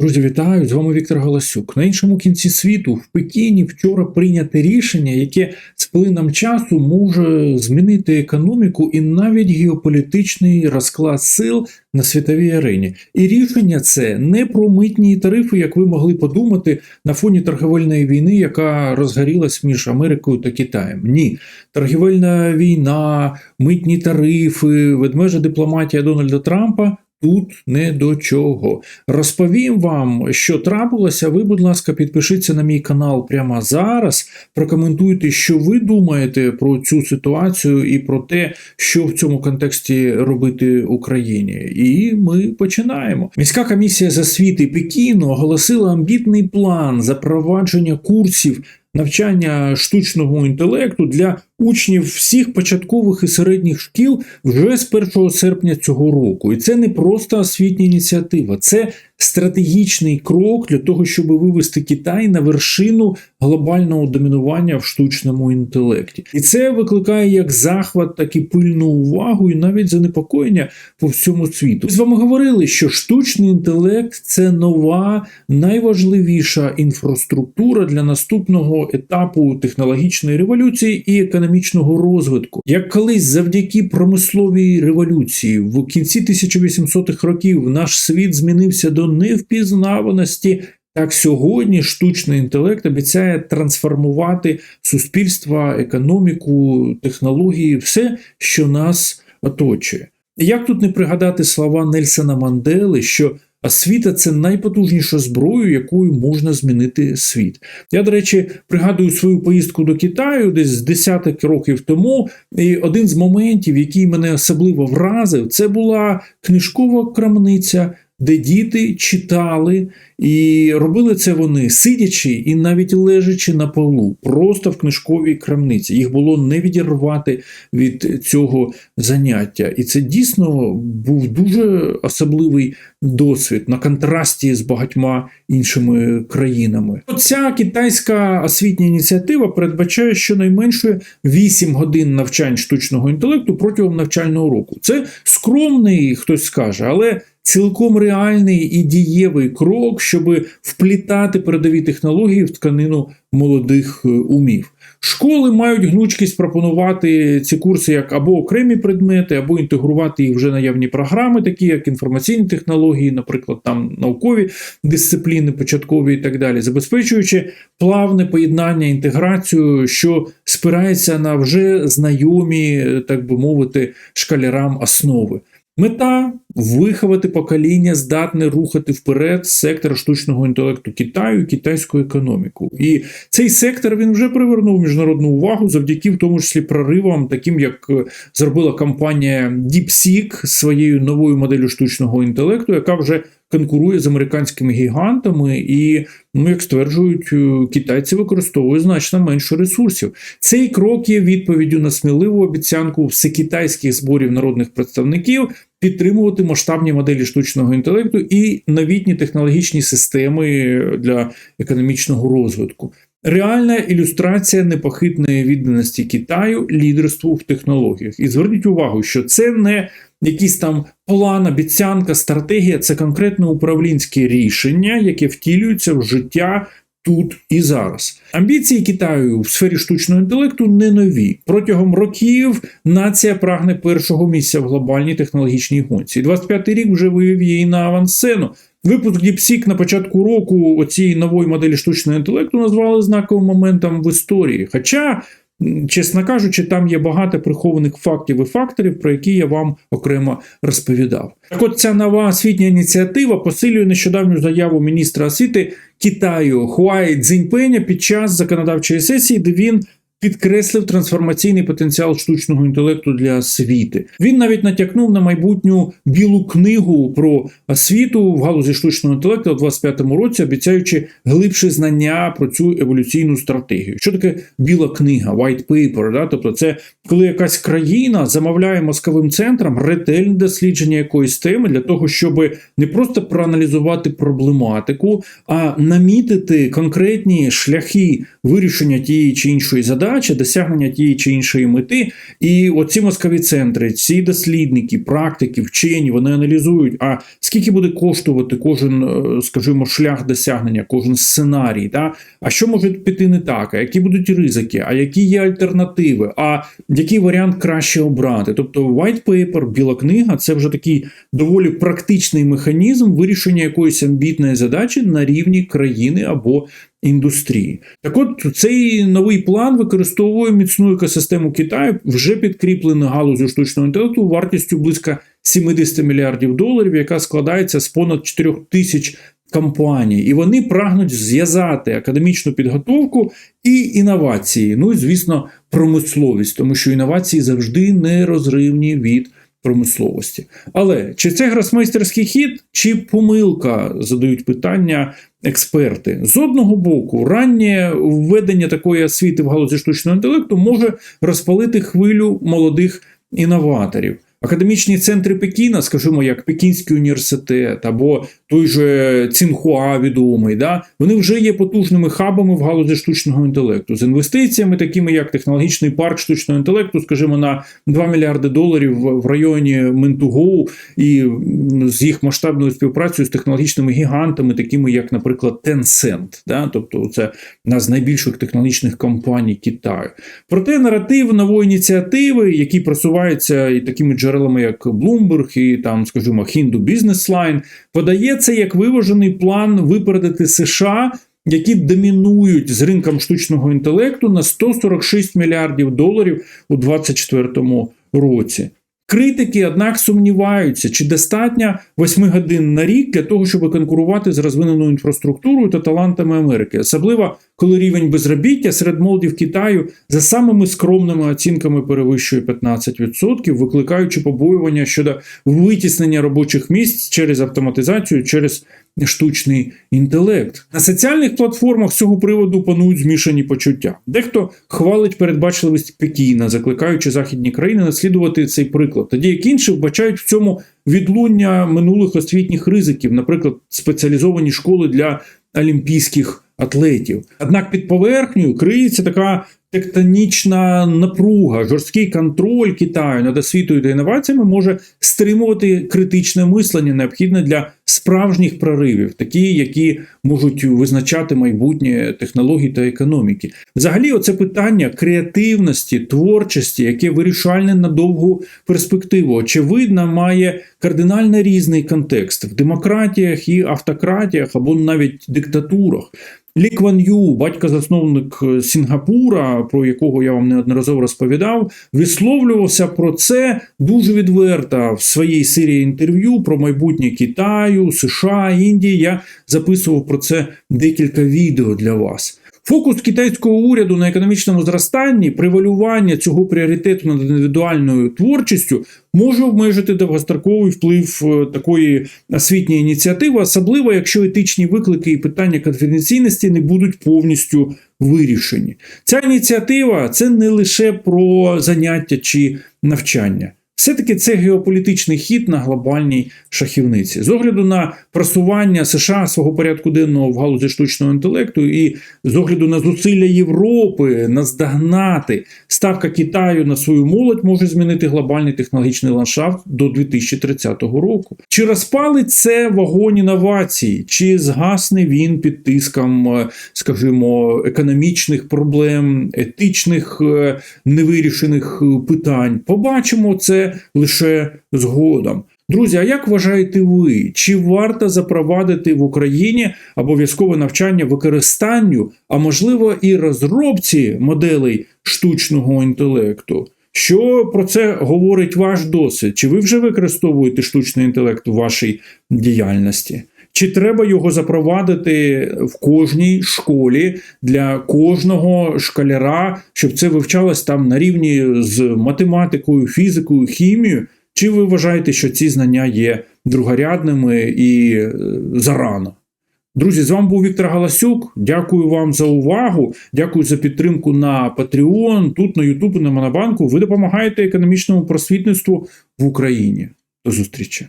Друзі, вітаю! З вами Віктор Галасюк. На іншому кінці світу в Пекіні вчора прийнято рішення, яке з плином часу може змінити економіку і навіть геополітичний розклад сил на світовій арені. І рішення це не про митні тарифи, як ви могли подумати на фоні торговельної війни, яка розгорілась між Америкою та Китаєм. Ні, торговельна війна, митні тарифи, ведмежа дипломатія Дональда Трампа. Тут не до чого. Розповім вам, що трапилося. Ви, будь ласка, підпишіться на мій канал прямо зараз. Прокоментуйте, що ви думаєте про цю ситуацію і про те, що в цьому контексті робити Україні. І ми починаємо. Міська комісія з освіти Пекіну оголосила амбітний план запровадження курсів. Навчання штучного інтелекту для учнів всіх початкових і середніх шкіл вже з 1 серпня цього року. І це не просто освітня ініціатива, це стратегічний крок для того, щоб вивести Китай на вершину глобального домінування в штучному інтелекті. І це викликає як захват, так і пильну увагу, і навіть занепокоєння по всьому світу. Ми з вами говорили, що штучний інтелект це нова, найважливіша інфраструктура для наступного етапу технологічної революції і економічного розвитку. Як колись завдяки промисловій революції в кінці 1800-х років наш світ змінився до невпізнаваності. Так сьогодні штучний інтелект обіцяє трансформувати суспільство, економіку, технології, все, що нас оточує. Як тут не пригадати слова Нельсона Мандели, що освіта це найпотужніша зброя, якою можна змінити світ. Я, до речі, пригадую свою поїздку до Китаю десь з десяток років тому. І один з моментів, який мене особливо вразив, це була книжкова крамниця де діти читали, і робили це вони сидячи і навіть лежачи на полу, просто в книжковій крамниці. Їх було не відірвати від цього заняття. І це дійсно був дуже особливий досвід на контрасті з багатьма іншими країнами. Оця китайська освітня ініціатива передбачає щонайменше 8 годин навчань штучного інтелекту протягом навчального року. Це скромний, хтось скаже, але цілком реальний і дієвий крок, щоб вплітати передові технології в тканину молодих е, умів. Школи мають гнучкість пропонувати ці курси як або окремі предмети, або інтегрувати їх вже наявні програми, такі як інформаційні технології, наприклад, там наукові дисципліни, початкові і так далі, забезпечуючи плавне поєднання, інтеграцію, що спирається на вже знайомі, так би мовити, шкалярам основи. Мета виховати покоління, здатне рухати вперед сектор штучного інтелекту Китаю китайську економіку. І цей сектор він вже привернув міжнародну увагу завдяки в тому числі проривам, таким як е, зробила компанія DeepSeek своєю новою моделлю штучного інтелекту, яка вже конкурує з американськими гігантами, і, ну як стверджують, е, китайці використовують значно менше ресурсів. Цей крок є відповіддю на сміливу обіцянку всекитайських зборів народних представників підтримувати масштабні моделі штучного інтелекту і новітні технологічні системи для економічного розвитку. Реальна ілюстрація непохитної відданості Китаю лідерству в технологіях. І зверніть увагу, що це не якийсь там план, обіцянка, стратегія, це конкретне управлінське рішення, яке втілюється в життя тут і зараз. Амбіції Китаю в сфері штучного інтелекту не нові. Протягом років нація прагне першого місця в глобальній технологічній гонці. 25-й рік вже вивів її на авансцену. Випуск DeepSeek на початку року оцієї нової моделі штучного інтелекту назвали знаковим моментом в історії. Хоча Чесно кажучи, там є багато прихованих фактів і факторів, про які я вам окремо розповідав. Так от ця нова освітня ініціатива посилює нещодавню заяву міністра освіти Китаю Хуай Цзіньпеня під час законодавчої сесії, де він підкреслив трансформаційний потенціал штучного інтелекту для освіти. Він навіть натякнув на майбутню білу книгу про освіту в галузі штучного інтелекту у 25-му році, обіцяючи глибше знання про цю еволюційну стратегію. Що таке біла книга, white paper, да? Тобто, це коли якась країна замовляє мозковим центрам ретельне дослідження якоїсь теми для того, щоб не просто проаналізувати проблематику, а намітити конкретні шляхи вирішення тієї чи іншої задачі задача досягнення тієї чи іншої мети. І оці мозкові центри, ці дослідники, практики, вчені, вони аналізують, а скільки буде коштувати кожен, е, скажімо, шлях досягнення, кожен сценарій, да? а що може піти не так, а які будуть ризики, а які є альтернативи, а який варіант краще обрати. Тобто, white paper, біла книга це вже такий доволі практичний механізм вирішення якоїсь амбітної задачі на рівні країни або індустрії. Так от цей новий план використовує міцну екосистему Китаю, вже підкріплену галузю штучного інтелекту вартістю близько 70 мільярдів доларів, яка складається з понад 4 тисяч компаній. І вони прагнуть зв'язати академічну підготовку і інновації. Ну і звісно, промисловість, тому що інновації завжди нерозривні від. Промисловості. Але чи це гросмейстерський хід, чи помилка задають питання експерти? З одного боку, раннє введення такої освіти в галузі штучного інтелекту може розпалити хвилю молодих інноваторів. Академічні центри Пекіна, скажімо, як Пекінський університет або той же Цінхуа відомий, да, вони вже є потужними хабами в галузі штучного інтелекту з інвестиціями, такими як технологічний парк штучного інтелекту, скажімо, на 2 мільярди доларів в районі Ментугоу і з їх масштабною співпрацею з технологічними гігантами, такими як, наприклад, Tencent, да, тобто це одна з найбільших технологічних компаній Китаю. Проте наратив нової ініціативи, які просуваються і такими джерелами, як Bloomberg і там, скажімо, Hindu Business Line, подається як виважений план випередити США. Які домінують з ринком штучного інтелекту на 146 мільярдів доларів у 2024 році. Критики, однак, сумніваються, чи достатньо 8 годин на рік для того, щоб конкурувати з розвиненою інфраструктурою та талантами Америки, особливо коли рівень безробіття серед молоді в Китаю за самими скромними оцінками перевищує 15%, викликаючи побоювання щодо витіснення робочих місць через автоматизацію, через штучний інтелект. На соціальних платформах з цього приводу панують змішані почуття. Дехто хвалить передбачливість Пекіна, закликаючи західні країни наслідувати цей приклад, тоді як інші вбачають в цьому відлуння минулих освітніх ризиків, наприклад, спеціалізовані школи для олімпійських атлетів. Однак під поверхнею криється така тектонічна напруга, жорсткий контроль Китаю над освітою та інноваціями може стримувати критичне мислення, необхідне для справжніх проривів, такі, які можуть визначати майбутнє технологій та економіки. Взагалі, оце питання креативності, творчості, яке вирішальне на довгу перспективу, очевидно, має кардинально різний контекст в демократіях і автократіях або навіть диктатурах. Лі Кван Ю, батько-засновник Сінгапура, про якого я вам неодноразово розповідав, висловлювався про це дуже відверто в своїй серії інтерв'ю про майбутнє Китаю, США, Індії. Я записував про це декілька відео для вас. Фокус китайського уряду на економічному зростанні, привалювання цього пріоритету над індивідуальною творчістю може обмежити довгостроковий вплив такої освітньої ініціативи, особливо якщо етичні виклики і питання конфіденційності не будуть повністю вирішені. Ця ініціатива це не лише про заняття чи навчання. Все-таки це геополітичний хід на глобальній шахівниці. З огляду на просування США свого порядку денного в галузі штучного інтелекту і з огляду на зусилля Європи наздогнати ставка Китаю на свою молодь може змінити глобальний технологічний ландшафт до 2030 року. Чи розпалить це вогонь інновацій, чи згасне він під тиском, скажімо, економічних проблем, етичних невирішених питань? Побачимо це лише згодом. Друзі, а як вважаєте ви, чи варто запровадити в Україні обов'язкове навчання використанню, а можливо і розробці моделей штучного інтелекту? Що про це говорить ваш досвід? Чи ви вже використовуєте штучний інтелект у вашій діяльності? Чи треба його запровадити в кожній школі для кожного школяра, щоб це вивчалось там на рівні з математикою, фізикою, хімією? Чи ви вважаєте, що ці знання є другорядними і зарано? Друзі, з вами був Віктор Галасюк. Дякую вам за увагу. Дякую за підтримку на Patreon, тут на YouTube на Монобанку. Ви допомагаєте економічному просвітництву в Україні. До зустрічі!